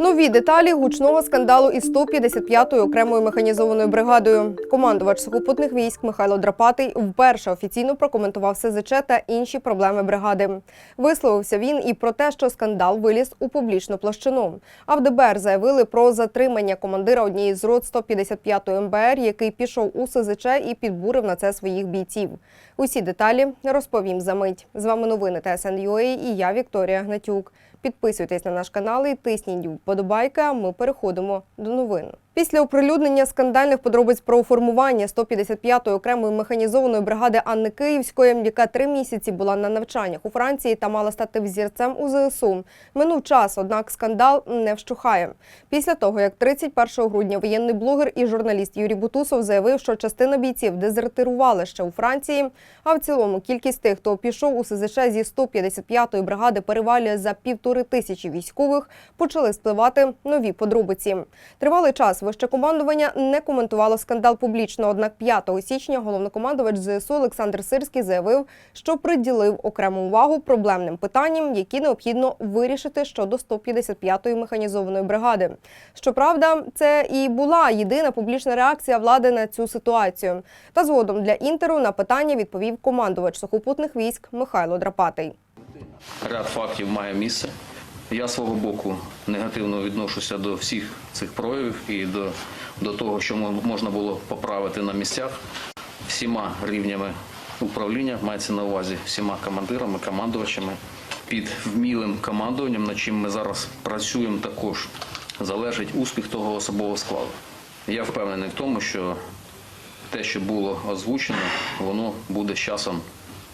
Нові деталі гучного скандалу із 155-ю окремою механізованою бригадою. Командувач сухопутних військ Михайло Драпатий вперше офіційно прокоментував СЗЧ та інші проблеми бригади. Висловився він і про те, що скандал виліз у публічну площину. А в ДБР заявили про затримання командира однієї з рот 155-ї МБР, який пішов у СЗЧ і підбурив на це своїх бійців. Усі деталі розповім за мить. З вами новини ТСН.UA і я Вікторія Гнатюк. Підписуйтесь на наш канал і тисніть вподобайки. Ми переходимо до новин. Після оприлюднення скандальних подробиць про формування 155-ї окремої механізованої бригади Анни Київської, яка три місяці була на навчаннях у Франції та мала стати взірцем у ЗСУ. Минув час, однак скандал не вщухає. Після того, як 31 грудня воєнний блогер і журналіст Юрій Бутусов заявив, що частина бійців дезертирували ще у Франції, а в цілому кількість тих, хто пішов у СЗЧ зі 155-ї бригади, перевалює за півтори тисячі військових, почали спливати нові подробиці. Тривалий час вище командування не коментувало скандал публічно. Однак 5 січня головнокомандувач ЗСУ Олександр Сирський заявив, що приділив окрему увагу проблемним питанням, які необхідно вирішити щодо 155-ї механізованої бригади. Щоправда, це і була єдина публічна реакція влади на цю ситуацію. Та згодом для інтеру на питання відповів командувач сухопутних військ Михайло Драпатий. Ряд фактів має місце. Я свого боку негативно відношуся до всіх цих проявів і до, до того, що можна було поправити на місцях всіма рівнями управління, мається на увазі всіма командирами, командувачами під вмілим командуванням, над чим ми зараз працюємо також, залежить успіх того особового складу. Я впевнений в тому, що те, що було озвучено, воно буде з часом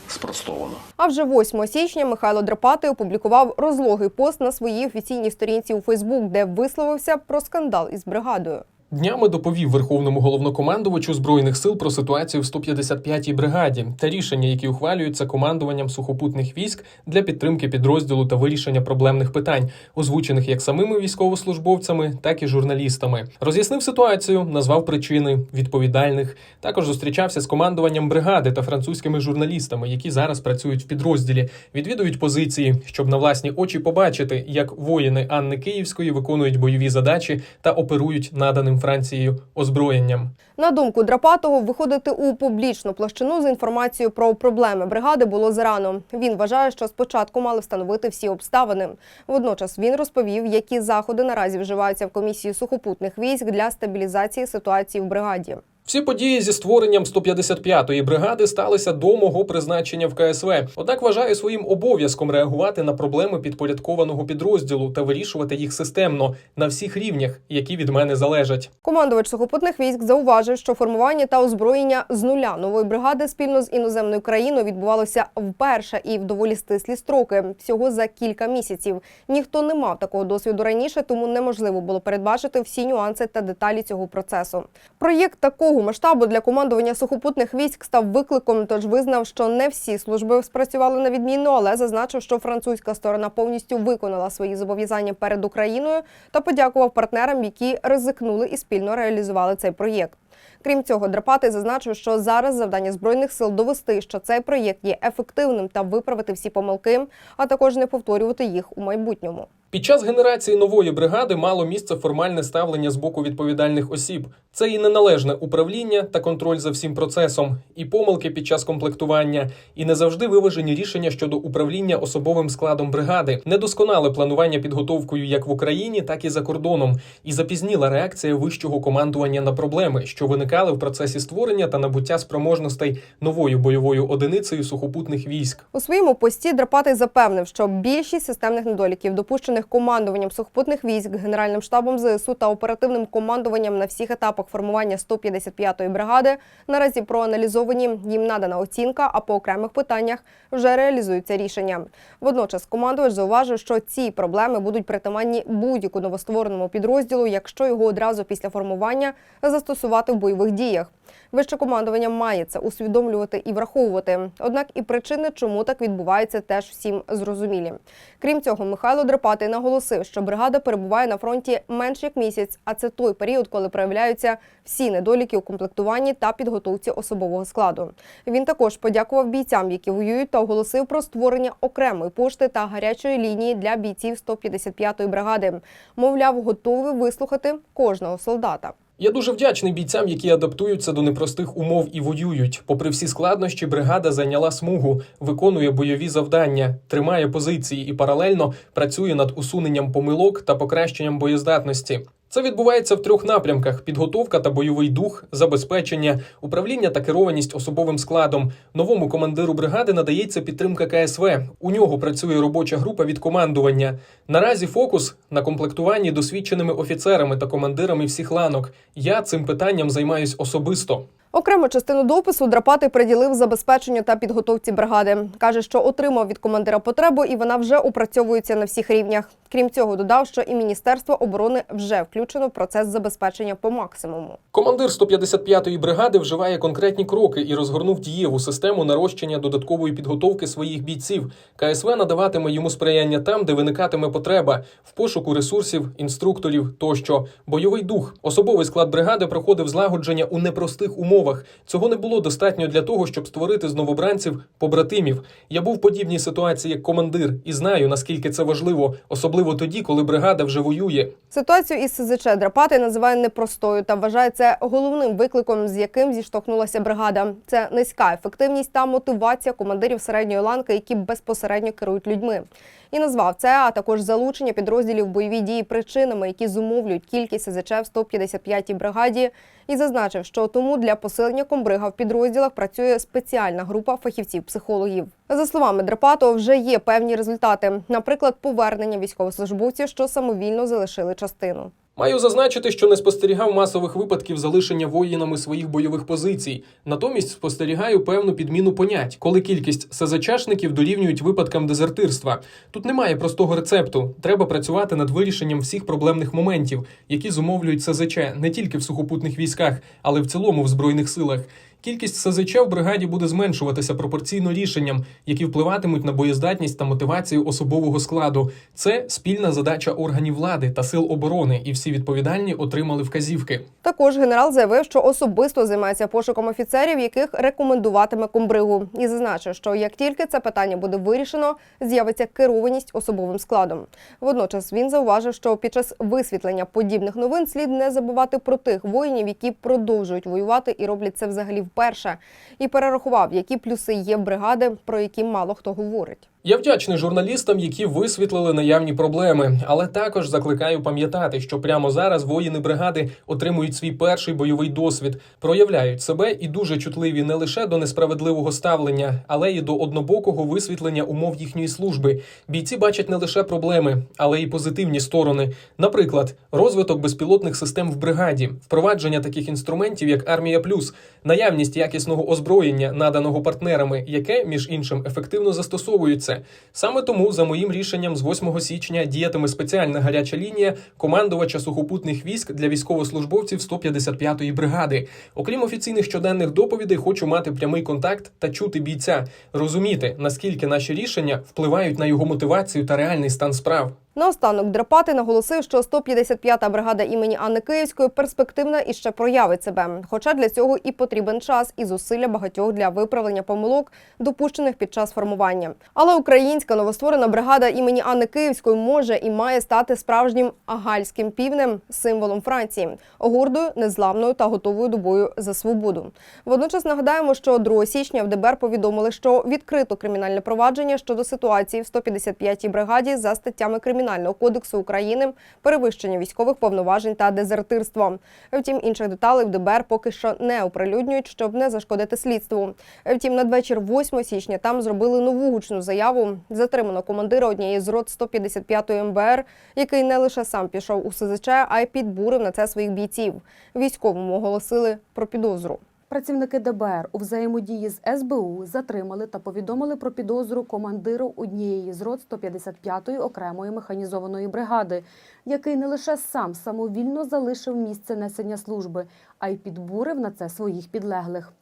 спростовано. А вже 8 січня Михайло Драпатий опублікував розлогий пост на своїй офіційній сторінці у Фейсбук, де висловився про скандал із бригадою. Днями доповів верховному головнокомандувачу збройних сил про ситуацію в 155-й бригаді та рішення, які ухвалюються командуванням сухопутних військ для підтримки підрозділу та вирішення проблемних питань, озвучених як самими військовослужбовцями, так і журналістами. Роз'яснив ситуацію, назвав причини відповідальних. Також зустрічався з командуванням бригади та французькими журналістами, які зараз працюють в підрозділі, відвідують позиції, щоб на власні очі побачити, як воїни Анни Київської виконують бойові задачі та оперують наданим Францією озброєнням. На думку Драпатого, виходити у публічну площину з інформацією про проблеми бригади було зарано. Він вважає, що спочатку мали встановити всі обставини. Водночас він розповів, які заходи наразі вживаються в комісії сухопутних військ для стабілізації ситуації в бригаді. Всі події зі створенням 155-ї бригади сталися до мого призначення в КСВ. Однак вважаю своїм обов'язком реагувати на проблеми підпорядкованого підрозділу та вирішувати їх системно на всіх рівнях, які від мене залежать. Командувач сухопутних військ зауважив, що формування та озброєння з нуля нової бригади спільно з іноземною країною відбувалося вперше і в доволі стислі строки всього за кілька місяців. Ніхто не мав такого досвіду раніше, тому неможливо було передбачити всі нюанси та деталі цього процесу. Проєкт такого масштабу для командування сухопутних військ став викликом, тож визнав, що не всі служби спрацювали на відмінно, але зазначив, що французька сторона повністю виконала свої зобов'язання перед Україною та подякував партнерам, які ризикнули і спільно реалізували цей проєкт. Крім цього, Драпатий зазначив, що зараз завдання збройних сил довести, що цей проєкт є ефективним та виправити всі помилки, а також не повторювати їх у майбутньому. Під час генерації нової бригади мало місце формальне ставлення з боку відповідальних осіб. Це і неналежне управління та контроль за всім процесом, і помилки під час комплектування, і не завжди виважені рішення щодо управління особовим складом бригади, недосконале планування підготовкою як в Україні, так і за кордоном, і запізніла реакція вищого командування на проблеми, що виникали в процесі створення та набуття спроможностей новою бойовою одиницею сухопутних військ. У своєму пості Драпатий запевнив, що більшість системних недоліків, допущених командуванням сухопутних військ, генеральним штабом ЗСУ та оперативним командуванням на всіх етапах формування 155-ї бригади, наразі проаналізовані. Їм надана оцінка, а по окремих питаннях вже реалізуються рішення. Водночас командувач зауважив, що ці проблеми будуть притаманні будь-яку новоствореному підрозділу, якщо його одразу після формування застосувати в бойових діях. Вище командування має це усвідомлювати і враховувати. Однак і причини, чому так відбувається, теж всім зрозумілі. Крім цього, Михайло Драпатий наголосив, що бригада перебуває на фронті менш як місяць, а це той період, коли проявляються всі недоліки у комплектуванні та підготовці особового складу. Він також подякував бійцям, які воюють, та оголосив про створення окремої пошти та гарячої лінії для бійців 155-ї бригади. Мовляв, готовий вислухати кожного солдата. Я дуже вдячний бійцям, які адаптуються до непростих умов і воюють. Попри всі складнощі, бригада зайняла смугу, виконує бойові завдання, тримає позиції і паралельно працює над усуненням помилок та покращенням боєздатності. Це відбувається в трьох напрямках: підготовка та бойовий дух, забезпечення, управління та керованість особовим складом. Новому командиру бригади надається підтримка КСВ. У нього працює робоча група від командування. Наразі фокус на комплектуванні досвідченими офіцерами та командирами всіх ланок. Я цим питанням займаюсь особисто. Окрему частину допису Драпатий приділив забезпеченню та підготовці бригади. Каже, що отримав від командира потребу, і вона вже опрацьовується на всіх рівнях. Крім цього, додав, що і Міністерство оборони вже включено в процес забезпечення по максимуму. Командир 155-ї бригади вживає конкретні кроки і розгорнув дієву систему нарощення додаткової підготовки своїх бійців. КСВ надаватиме йому сприяння там, де виникатиме потреба в пошуку ресурсів, інструкторів тощо. Бойовий дух. Особовий склад бригади проходив злагодження у непростих умовах. Цього не було достатньо для того, щоб створити з новобранців побратимів. Я був в подібній ситуації як командир і знаю наскільки це важливо, особливо тоді, коли бригада вже воює. Ситуацію із СЗЧ Драпатий називає непростою та вважає це головним викликом, з яким зіштовхнулася бригада. Це низька ефективність та мотивація командирів середньої ланки, які безпосередньо керують людьми. І назвав це, а також залучення підрозділів бойові дії причинами, які зумовлюють кількість СЗЧ в 155-й бригаді, і зазначив, що тому для посилення комбрига в підрозділах працює спеціальна група фахівців-психологів. За словами Драпатова, вже є певні результати, наприклад, повернення військовослужбовців, що самовільно залишили частину. Маю зазначити, що не спостерігав масових випадків залишення воїнами своїх бойових позицій. Натомість спостерігаю певну підміну понять, коли кількість СЗЧшників дорівнюють випадкам дезертирства. Тут немає простого рецепту. Треба працювати над вирішенням всіх проблемних моментів, які зумовлюють СЗЧ не тільки в сухопутних військах, але й в цілому в збройних силах. Кількість СЗЧ в бригаді буде зменшуватися пропорційно рішенням, які впливатимуть на боєздатність та мотивацію особового складу. Це спільна задача органів влади та сил оборони, і всі відповідальні отримали вказівки. Також генерал заявив, що особисто займається пошуком офіцерів, яких рекомендуватиме комбригу, і зазначив, що як тільки це питання буде вирішено, з'явиться керованість особовим складом. Водночас він зауважив, що під час висвітлення подібних новин слід не забувати про тих воїнів, які продовжують воювати і роблять це взагалі вперше, і перерахував, які плюси є бригади, про які мало хто говорить. Я вдячний журналістам, які висвітлили наявні проблеми, але також закликаю пам'ятати, що прямо зараз воїни бригади отримують свій перший бойовий досвід, проявляють себе і дуже чутливі не лише до несправедливого ставлення, але й до однобокого висвітлення умов їхньої служби. Бійці бачать не лише проблеми, але й позитивні сторони. Наприклад, розвиток безпілотних систем в бригаді, впровадження таких інструментів, як армія плюс, наявність якісного озброєння, наданого партнерами, яке між іншим ефективно застосовується. Саме тому, за моїм рішенням, з 8 січня діятиме спеціальна гаряча лінія командувача сухопутних військ для військовослужбовців 155-ї бригади. Окрім офіційних щоденних доповідей, хочу мати прямий контакт та чути бійця, розуміти наскільки наші рішення впливають на його мотивацію та реальний стан справ. Наостанок Драпати наголосив, що 155-та бригада імені Анни Київської перспективна і ще проявить себе. Хоча для цього і потрібен час і зусилля багатьох для виправлення помилок, допущених під час формування. Але українська новостворена бригада імені Анни Київської може і має стати справжнім агальським півнем, символом Франції, гордою, незламною та готовою до бою за свободу. Водночас нагадаємо, що 2 січня в ДБР повідомили, що відкрито кримінальне провадження щодо ситуації в 155-й бригаді за статтями кримінального кодексу України, перевищення військових повноважень та дезертирство. Втім, інших деталей в ДБР поки що не оприлюднюють, щоб не зашкодити слідству. Втім, надвечір 8 січня там зробили нову гучну заяву. Затримано командира однієї з рот 155-ї МБР, який не лише сам пішов у СЗЧ, а й підбурив на це своїх бійців. Військовому оголосили про підозру. Працівники ДБР у взаємодії з СБУ затримали та повідомили про підозру командиру однієї з рот 155-ї окремої механізованої бригади, який не лише сам самовільно залишив місце несення служби, а й підбурив на це своїх підлеглих.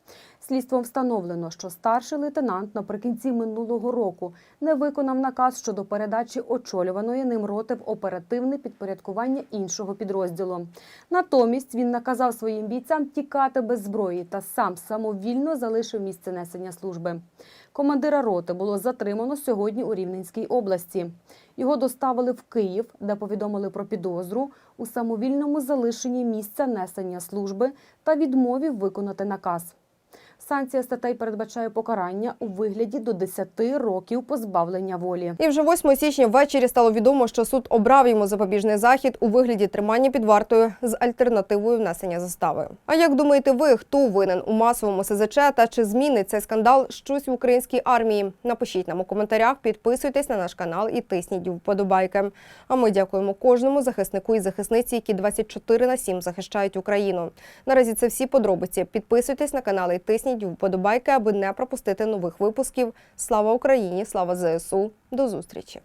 Слідством встановлено, що старший лейтенант наприкінці минулого року не виконав наказ щодо передачі очолюваної ним роти в оперативне підпорядкування іншого підрозділу. Натомість він наказав своїм бійцям тікати без зброї та сам самовільно залишив місце несення служби. Командира роти було затримано сьогодні у Рівненській області. Його доставили в Київ, де повідомили про підозру у самовільному залишенні місця несення служби та відмові виконати наказ. Санкція статей передбачає покарання у вигляді до 10 років позбавлення волі. І вже 8 січня ввечері стало відомо, що суд обрав йому запобіжний захід у вигляді тримання під вартою з альтернативою внесення застави. А як думаєте ви, хто винен у масовому СЗЧ та чи змінить цей скандал щось в українській армії? Напишіть нам у коментарях, підписуйтесь на наш канал і тисніть вподобайки. А ми дякуємо кожному захиснику і захисниці, які 24 на 7 захищають Україну. Наразі це всі подробиці. Підписуйтесь на канал і тисніть вподобайки, аби не пропустити нових випусків. Слава Україні! Слава ЗСУ! До зустрічі!